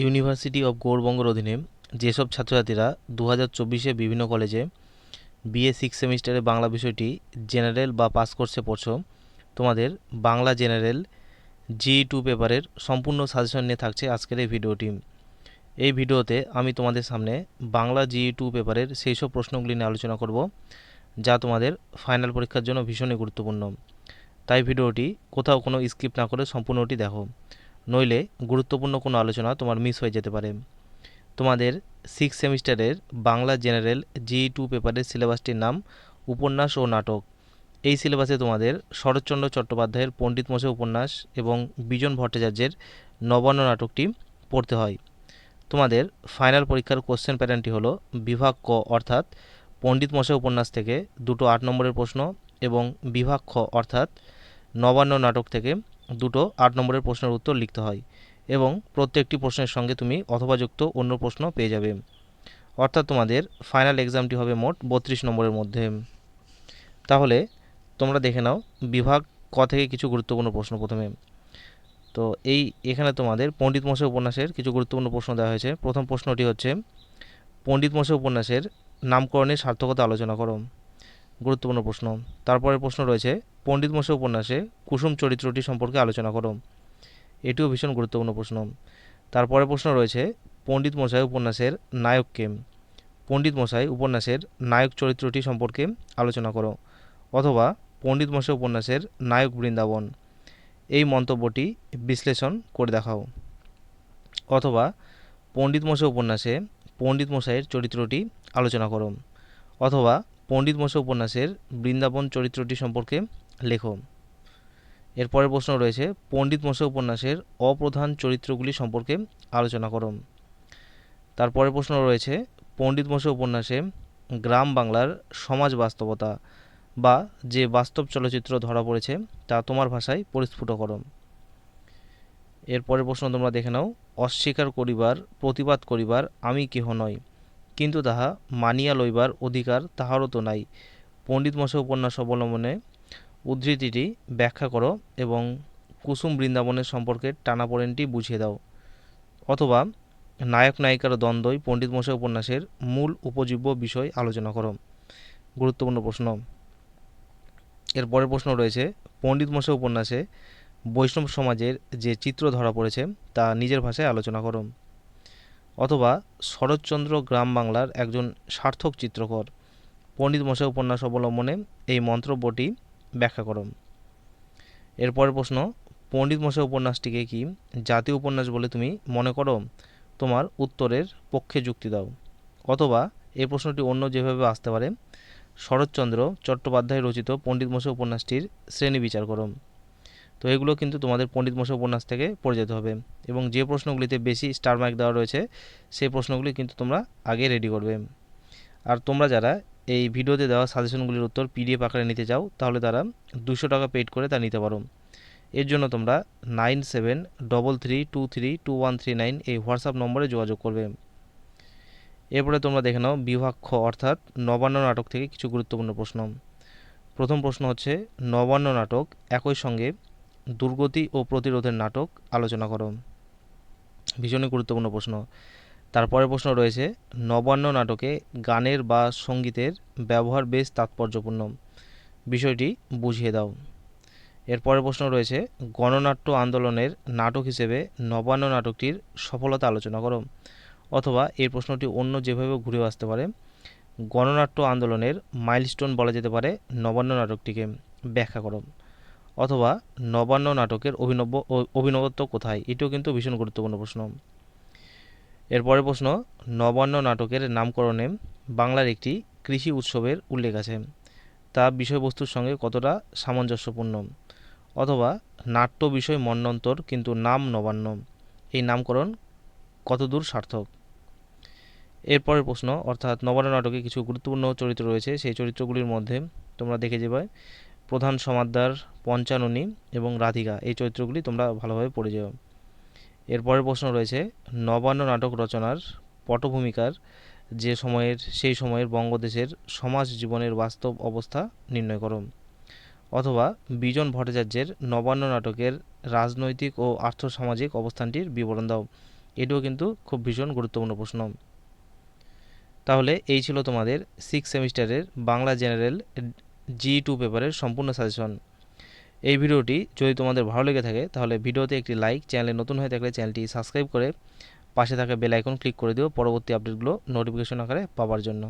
University of গৌড়বঙ্গর অধীনে যেসব ছাত্রছাত্রীরা দু হাজার চব্বিশে বিভিন্ন কলেজে বিএ সিক্স সেমিস্টারে বাংলা বিষয়টি জেনারেল বা পাস কোর্সে পড়ছো, তোমাদের বাংলা জেনারেল জি টু পেপারের সম্পূর্ণ সাজেশন নিয়ে থাকছে আজকের এই ভিডিওটি। এই ভিডিওতে আমি তোমাদের সামনে বাংলা জি টু পেপারের সেই সব প্রশ্নগুলি নিয়ে আলোচনা করব, যা তোমাদের ফাইনাল পরীক্ষার জন্য ভীষণই গুরুত্বপূর্ণ। তাই ভিডিওটি কোথাও কোনো স্কিপ না করে সম্পূর্ণটি দেখো। নইলে গুরুত্বপূর্ণ কোনো আলোচনা তোমার মিস হয়ে যেতে পারে। তোমাদের সিক্স সেমিস্টারের বাংলা জেনারেল জি টু পেপারের সিলেবাসটির নাম উপন্যাস ও নাটক। এই সিলেবাসে তোমাদের শরৎচন্দ্র চট্টোপাধ্যায়ের পণ্ডিত মশাই উপন্যাস এবং বিজন ভট্টাচার্যের নবান্ন নাটকটি পড়তে হয়। তোমাদের ফাইনাল পরীক্ষার কোশ্চেন প্যাটার্নটি হলো বিভাগ ক অর্থাৎ পণ্ডিত মশাই উপন্যাস থেকে দুটো আট নম্বরের প্রশ্ন এবং বিভাগ খ অর্থাৎ নবান্ন নাটক থেকে দুটো আট নম্বরের প্রশ্নের উত্তর লিখতে হয় এবং প্রত্যেকটি প্রশ্নের সঙ্গে তুমি অথবাযুক্ত অন্য প্রশ্ন পেয়ে যাবে। অর্থাৎ তোমাদের ফাইনাল এক্সামটি হবে মোট বত্রিশ নম্বরের মধ্যে। তাহলে তোমরা দেখে নাও বিভাগ ক থেকে কিছু গুরুত্বপূর্ণ প্রশ্ন প্রথমে। তো এই এখানে তোমাদের পণ্ডিত মশাই উপন্যাসের কিছু গুরুত্বপূর্ণ প্রশ্ন দেওয়া হয়েছে। প্রথম প্রশ্নটি হচ্ছে, পণ্ডিত মশাই উপন্যাসের নামকরণের সার্থকতা আলোচনা করো। গুরুত্বপূর্ণ প্রশ্ন। তারপরে প্রশ্ন রয়েছে, পণ্ডিত মশাই উপন্যাসে কুসুম চরিত্রটি সম্পর্কে আলোচনা করো। এটিও ভীষণ গুরুত্বপূর্ণ প্রশ্ন। তারপরে প্রশ্ন রয়েছে, পণ্ডিত মশাই উপন্যাসের নায়ক নায়ককে পণ্ডিত মশাই উপন্যাসের নায়ক চরিত্রটি সম্পর্কে আলোচনা করো। অথবা, পণ্ডিত মশাই উপন্যাসের নায়ক বৃন্দাবন। এই মন্তব্যটি বিশ্লেষণ করে দেখাও। অথবা, পণ্ডিত মশাই উপন্যাসে পণ্ডিত মশাইয়ের চরিত্রটি আলোচনা করো। অথবা পণ্ডিত মশাই উপন্যাসের বৃন্দাবন চরিত্রটি সম্পর্কে লেখো। এরপরের প্রশ্ন রয়েছে, পণ্ডিত মশাই উপন্যাসের অপ্রধান চরিত্রগুলি সম্পর্কে আলোচনা করো। তারপরের প্রশ্ন রয়েছে, পণ্ডিত মশাই উপন্যাসে গ্রাম বাংলার সমাজ বাস্তবতা বা যে বাস্তব চলচ্চিত্র ধরা পড়েছে তা তোমার ভাষায় পরিস্ফুট করো। এরপরের প্রশ্ন তোমরা দেখে নাও, অস্বীকার করিবার, প্রতিবাদ করিবার আমি কেহ নই। কিন্তু তাহা মানিয়া লইবার অধিকার তাহারও তো নাই। পণ্ডিত মশাই উপন্যাস অবলম্বনে উদ্ধৃতিটি ব্যাখ্যা করো এবং কুসুম বৃন্দাবনের সম্পর্কে টানাপোড়েনটি বুঝিয়ে দাও। অথবা নায়ক নায়িকার দ্বন্দ্বই পণ্ডিত মশাই উপন্যাসের মূল উপজীব্য বিষয় আলোচনা করো। গুরুত্বপূর্ণ প্রশ্ন। এর পরের প্রশ্ন রয়েছে, পণ্ডিত মশাই উপন্যাসে বৈষ্ণব সমাজের যে চিত্র ধরা পড়েছে তা নিজের ভাষায় আলোচনা করো। অথবা শরৎচন্দ্র গ্রাম বাংলার একজন সার্থক চিত্রকর। পণ্ডিত মশাই উপন্যাস অবলম্বনে এই মন্তব্যটি ব্যাখ্যা করো এরপরের প্রশ্ন, পণ্ডিত মশাই উপন্যাসটিকে কি জাতীয় উপন্যাস বলে তুমি মনে করো? তোমার উত্তরের পক্ষে যুক্তি দাও। অথবা এই প্রশ্নটি অন্য যেভাবে আসতে পারে, শরৎচন্দ্র চট্টোপাধ্যায় রচিত পণ্ডিত মশাই উপন্যাসটির শ্রেণি বিচার করো তো এগুলো কিন্তু তোমাদের পণ্ডিত মশাই উপন্যাস থেকে পড়ে যেতে হবে। এবং যে প্রশ্নগুলিতে বেশি স্টার মার্ক দেওয়া রয়েছে, সেই প্রশ্নগুলি কিন্তু তোমরা আগে রেডি করবে। আর তোমরা যারা এই ভিডিওতে দেওয়া সাজেশনগুলির উত্তর পিডিএফ আকারে নিতে চাও, তাহলে তারা দুশো টাকা পেড করে তা নিতে পারো। এর জন্য তোমরা nine seven double three two three two one three nine এই হোয়াটসঅ্যাপ নম্বরে যোগাযোগ করবে। এরপরে তোমরা দেখে নাও বিভাগ খ অর্থাৎ নবান্ন নাটক থেকে কিছু গুরুত্বপূর্ণ প্রশ্ন। প্রথম প্রশ্ন হচ্ছে, নবান্ন নাটক একই সঙ্গে দুর্গতি ও প্রতিরোধের নাটক আলোচনা করো ভীষণই গুরুত্বপূর্ণ প্রশ্ন। তারপরে প্রশ্ন রয়েছে, নবান্ন নাটকে গানের বা সঙ্গীতের ব্যবহার বেশ তাৎপর্যপূর্ণ। বিষয়টি বুঝিয়ে দাও। এরপরের প্রশ্ন রয়েছে, গণনাট্য আন্দোলনের নাটক হিসেবে নবান্ন নাটকটির সফলতা আলোচনা করো। অথবা এই প্রশ্নটি অন্য যেভাবে ঘুরেও আসতে পারে, গণনাট্য আন্দোলনের মাইলস্টোন বলা যেতে পারে নবান্ন নাটকটিকে ব্যাখ্যা করো। অথবা নবান্ন নাটকের অভিনব অভিনবত্ব কোথায়? এটিও কিন্তু ভীষণ গুরুত্বপূর্ণ প্রশ্ন। এরপরের প্রশ্ন, নবান্ন নাটকের নামকরণে বাংলার একটি কৃষি উৎসবের উল্লেখ আছে। তা বিষয়বস্তুর সঙ্গে কতটা সামঞ্জস্যপূর্ণ? অথবা নাট্য বিষয় মন্বন্তর কিন্তু নাম নবান্ন। এই নামকরণ কতদূর সার্থক? এরপরের প্রশ্ন, অর্থাৎ নবান্ন নাটকে কিছু গুরুত্বপূর্ণ চরিত্র রয়েছে। সেই চরিত্রগুলির মধ্যে তোমরা দেখে যাবে। প্রধান সমাদ্দার পঞ্চাননী এবং রাধিকা। এই চরিত্রগুলি তোমরা ভালোভাবে পড়ে যাও। এরপরের প্রশ্ন রয়েছে, নবান্ন নাটক রচনার পটভূমিকার যে সময়ের, সেই সময়ের বঙ্গদেশের সমাজ জীবনের বাস্তব অবস্থা নির্ণয় করো। অথবা বিজন ভট্টাচার্যের নবান্ন নাটকের রাজনৈতিক ও আর্থসামাজিক অবস্থানটির বিবরণ দাও। এটিও কিন্তু খুব ভীষণ গুরুত্বপূর্ণ প্রশ্ন। তাহলে এই ছিল তোমাদের সিক্স সেমিস্টারের বাংলা জেনারেল জি টু পেপারের সম্পূর্ণ সাজেশন এই ভিডিওটি যদি তোমাদের ভালো লেগে থাকে, তাহলে ভিডিওতে একটি লাইক চ্যানেলে নতুন হয়ে থাকলে চ্যানেলটি সাবস্ক্রাইব করে পাশে থাকা বেল আইকন ক্লিক করে দিও। পরবর্তী আপডেটগুলো নোটিফিকেশন আকারে পাওয়ার জন্য।